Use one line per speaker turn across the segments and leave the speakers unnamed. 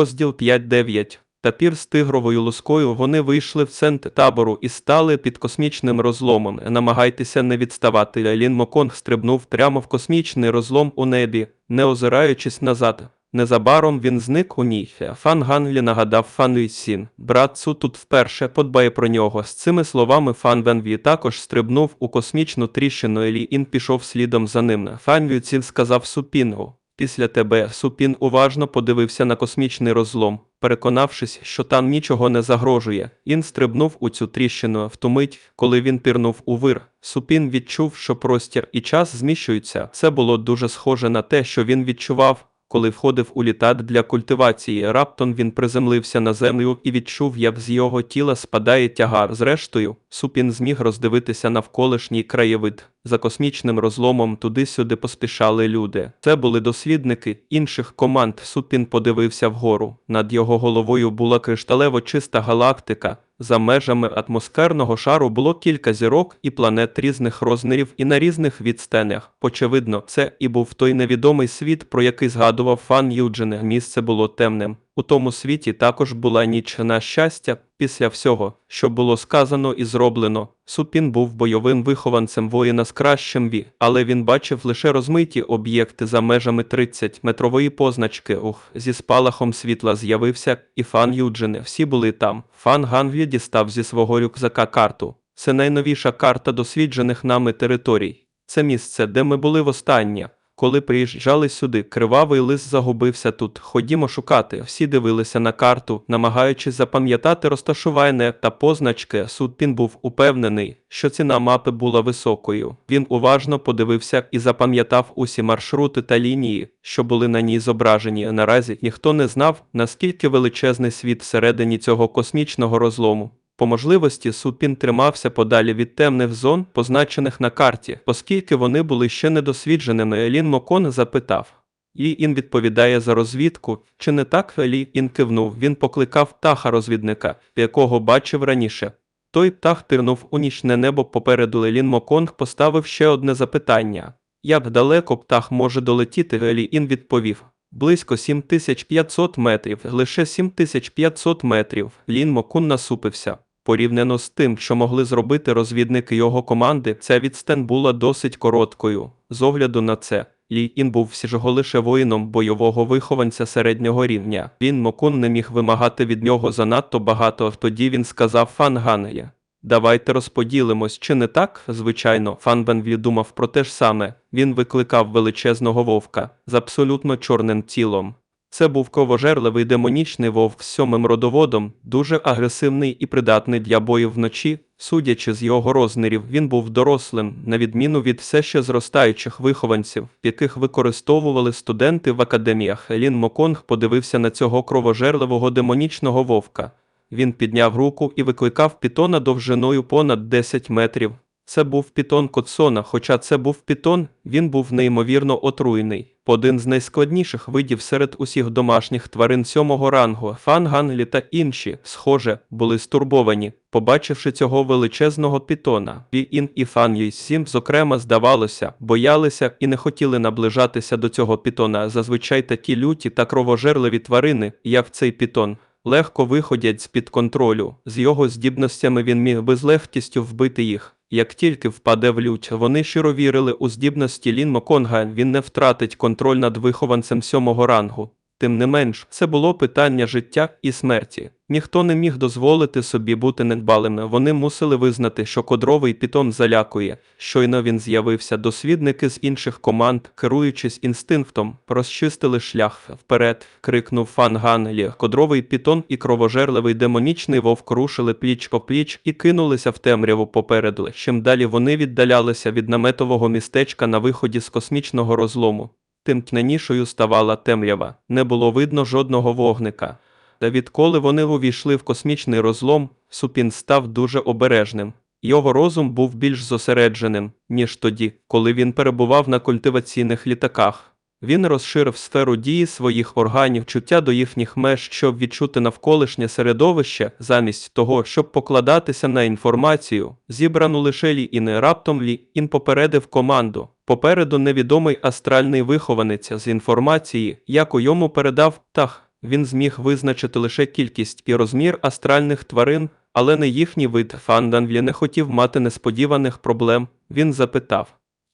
Розділ 5.9 Тапір з тигровою лускою вони вийшли в центр табору і стали під космічним розломом. Намагайтеся не відставати. Лін Моконг стрибнув прямо в космічний розлом у небі, не озираючись назад. Незабаром він зник у ній. Фан Ганлі нагадав Фан Юйсін. Брат Цу тут вперше подбає про нього. З цими словами Фан Венві також стрибнув у космічну тріщину і Лі Ін пішов слідом за ним. Фан Юйсін сказав Супінгу. Після тебе Супін уважно подивився на космічний розлом, переконавшись, що там нічого не загрожує. Він стрибнув у цю тріщину в ту мить, коли він пірнув у вир. Супін відчув, що простір і час зміщуються. Це було дуже схоже на те, що він відчував. Коли входив у літак для культивації, раптом він приземлився на землю і відчув, як з його тіла спадає тягар. Зрештою, Супін зміг роздивитися навколишній краєвид. За космічним розломом туди-сюди поспішали люди. Це були дослідники інших команд. Супін подивився вгору. Над його головою була кришталево чиста галактика. За межами атмосферного шару було кілька зірок і планет різних розмірів і на різних відстанях. Очевидно, це і був той невідомий світ, про який згадував фан Юджине. Місце було темним. У тому світі також була ніч на щастя. Після всього, що було сказано і зроблено, Супін був бойовим вихованцем воїна з кращим ві, але він бачив лише розмиті об'єкти за межами 30-метрової позначки. Ух, зі спалахом світла з'явився і фан Юджини. Всі були там. Фан Ганві дістав зі свого рюкзака карту. Це найновіша карта досліджених нами територій. Це місце, де ми були востаннє. Коли приїжджали сюди, кривавий лис загубився тут. Ходімо шукати. Всі дивилися на карту, намагаючись запам'ятати розташування та позначки. Судпін був упевнений, що ціна мапи була високою. Він уважно подивився і запам'ятав усі маршрути та лінії, що були на ній зображені. Наразі ніхто не знав, наскільки величезний світ всередині цього космічного розлому. По можливості Супін тримався подалі від темних зон, позначених на карті, оскільки вони були ще недосвідженими. Елін Мокон запитав. Лі Ін відповідає за розвідку, чи не так Лі Ін кивнув. Він покликав птаха розвідника, якого бачив раніше. Той птах тирнув у нічне небо попереду Елін Моконг поставив ще одне запитання. Як далеко птах може долетіти? Елі Ін відповів. Близько 7500 метрів, лише 7500 метрів. Лін Мокун насупився. Порівняно з тим, що могли зробити розвідники його команди, ця відстань була досить короткою. З огляду на це, Лі Ін був всього лише воїном бойового вихованця середнього рівня. Він Мокун не міг вимагати від нього занадто багато. Тоді він сказав Фан Ганеє. Давайте розподілимось, чи не так? Звичайно, Фан Бенві думав про те ж саме. Він викликав величезного вовка з абсолютно чорним тілом. Це був кровожерливий демонічний вовк з сьомим родоводом, дуже агресивний і придатний для бою вночі. Судячи з його розмірів, він був дорослим, на відміну від все ще зростаючих вихованців, яких використовували студенти в академіях. Лін Моконг подивився на цього кровожерливого демонічного вовка. Він підняв руку і викликав пітона довжиною понад 10 метрів. Це був пітон Котсона, хоча це був пітон, він був неймовірно отруйний. Один з найскладніших видів серед усіх домашніх тварин сьомого рангу, фанганлі та інші, схоже, були стурбовані, побачивши цього величезного пітона. Пі-ін і Фан Юйсім, зокрема, здавалося, боялися і не хотіли наближатися до цього пітона. Зазвичай такі люті та кровожерливі тварини, як цей пітон, легко виходять з-під контролю. З його здібностями він міг би з легкістю вбити їх. Як тільки впаде в лють, вони щиро вірили у здібності Лін Моконга, він не втратить контроль над вихованцем сьомого рангу. Тим не менш, це було питання життя і смерті. Ніхто не міг дозволити собі бути недбалими. Вони мусили визнати, що кодровий пітон залякує. Щойно він з'явився. Дослідники з інших команд, керуючись інстинктом, розчистили шлях вперед. крикнув Фан Ганелі. Кодровий пітон і кровожерливий демонічний вовк рушили пліч по пліч і кинулися в темряву попереду. Чим далі вони віддалялися від наметового містечка на виході з космічного розлому. Тим тьмянішою ставала темрява, не було видно жодного вогника. Та відколи вони увійшли в космічний розлом, Супін став дуже обережним. Його розум був більш зосередженим, ніж тоді, коли він перебував на культиваційних літаках. Він розширив сферу дії своїх органів чуття до їхніх меж, щоб відчути навколишнє середовище, замість того, щоб покладатися на інформацію, зібрану лише лі і не раптом лі ін попередив команду. Попереду невідомий астральний вихованець з інформації, яку йому передав птах. Він зміг визначити лише кількість і розмір астральних тварин, але не їхній вид. Фанданвлі не хотів мати несподіваних проблем. Він запитав,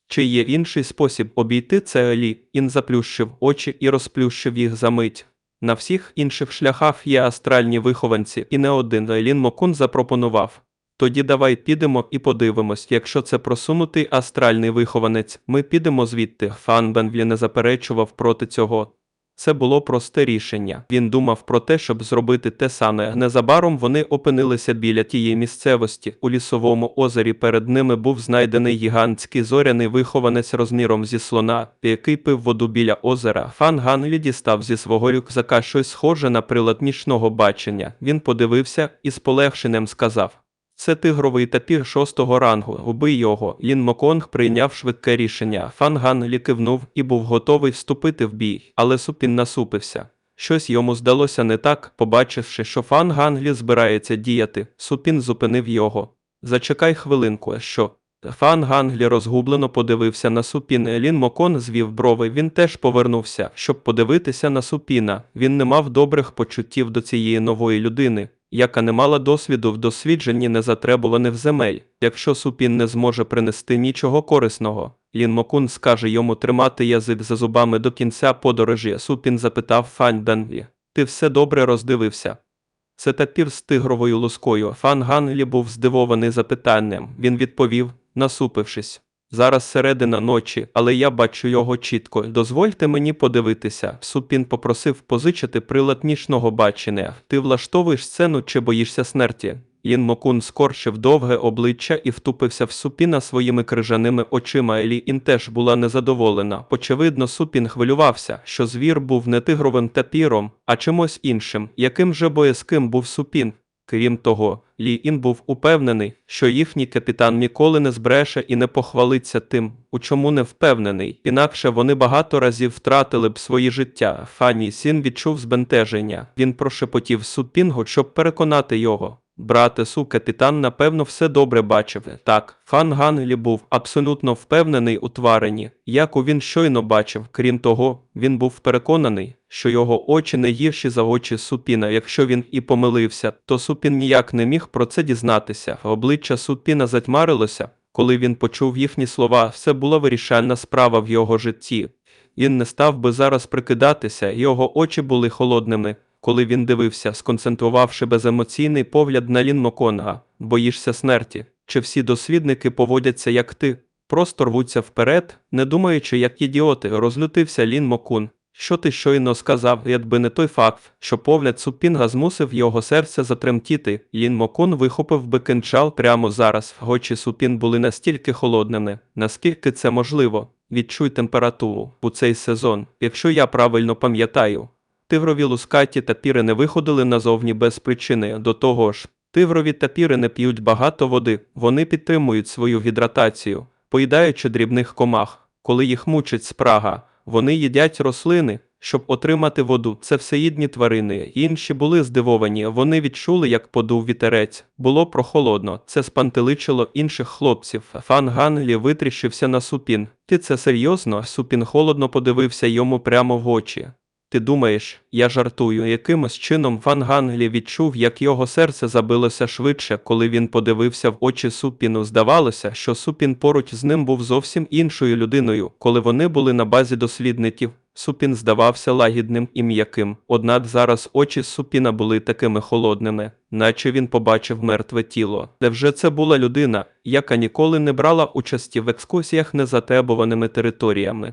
чи є інший спосіб обійти це Елі? Ін заплющив очі і розплющив їх за мить. На всіх інших шляхах є астральні вихованці, і не один Елін Мокун запропонував. Тоді давай підемо і подивимось, якщо це просунутий астральний вихованець, ми підемо звідти. Фан Бенвлі не заперечував проти цього. Це було просте рішення. Він думав про те, щоб зробити те саме. Незабаром вони опинилися біля тієї місцевості. У лісовому озері перед ними був знайдений гігантський зоряний вихованець розміром зі слона, який пив воду біля озера. Фан Ганлі дістав зі свого рюкзака щось схоже на прилад нічного бачення. Він подивився і з полегшенням сказав. Це тигровий тапір шостого рангу. Убий його. Лін Моконг прийняв швидке рішення. Фан Ганлі кивнув і був готовий вступити в бій, але Супін насупився. Щось йому здалося не так, побачивши, що Фан Ганглі збирається діяти. Супін зупинив його. Зачекай хвилинку, що? Фан Ганглі розгублено подивився на Супін. Лін Мокон звів брови. Він теж повернувся, щоб подивитися на Супіна. Він не мав добрих почуттів до цієї нової людини, яка не мала досвіду в дослідженні незатребуваних земель. Якщо Супін не зможе принести нічого корисного, Лін Мокун скаже йому тримати язик за зубами до кінця подорожі. Супін запитав Фань Данві. Ти все добре роздивився? Це тапір з тигровою лускою. Фан Ганлі був здивований запитанням. Він відповів, насупившись. Зараз середина ночі, але я бачу його чітко. Дозвольте мені подивитися. Супін попросив позичити прилад нічного бачення. Ти влаштовуєш сцену чи боїшся смерті? Ін Мокун скорчив довге обличчя і втупився в Супіна своїми крижаними очима. Елі Ін теж була незадоволена. Очевидно, Супін хвилювався, що звір був не тигровим тапіром, а чимось іншим, яким же боязким був Супін. Крім того, Лі Ін був упевнений, що їхній капітан ніколи не збреше і не похвалиться тим, у чому не впевнений, інакше вони багато разів втратили б свої життя. Фані Сін відчув збентеження. Він прошепотів Супінгу, щоб переконати його. Брате Су, капітан, напевно, все добре бачив. Так, Фан Ганлі був абсолютно впевнений у тварині, яку він щойно бачив. Крім того, він був переконаний, що його очі не гірші за очі Супіна. Якщо він і помилився, то Супін ніяк не міг про це дізнатися. Обличчя Супіна затьмарилося, коли він почув їхні слова. Все була вирішальна справа в його житті. Він не став би зараз прикидатися, його очі були холодними. Коли він дивився, сконцентрувавши беземоційний погляд на Лін Моконга, боїшся смерті, чи всі дослідники поводяться як ти, просто рвуться вперед, не думаючи, як ідіоти, розлютився Лін Мокун. Що ти щойно сказав, якби не той факт, що погляд Супінга змусив його серце затремтіти, Лін Мокун вихопив би кинчал прямо зараз. Очі Супін були настільки холодними, наскільки це можливо. Відчуй температуру у цей сезон, якщо я правильно пам'ятаю. Тигрові лускаті тапіри не виходили назовні без причини. До того ж, тигрові тапіри не п'ють багато води, вони підтримують свою гідратацію, поїдаючи дрібних комах. Коли їх мучить спрага, вони їдять рослини, щоб отримати воду. Це всеїдні тварини. Інші були здивовані. Вони відчули, як подув вітерець. Було прохолодно. Це спантеличило інших хлопців. Фан Ганлі витріщився на супін. Ти це серйозно? Супін холодно подивився йому прямо в очі. Ти думаєш, я жартую, якимось чином Ван Ганглі відчув, як його серце забилося швидше, коли він подивився в очі Супіну. Здавалося, що Супін поруч з ним був зовсім іншою людиною. Коли вони були на базі дослідників, Супін здавався лагідним і м'яким. Однак зараз очі Супіна були такими холодними, наче він побачив мертве тіло. Невже це була людина, яка ніколи не брала участі в екскурсіях незатребуваними територіями?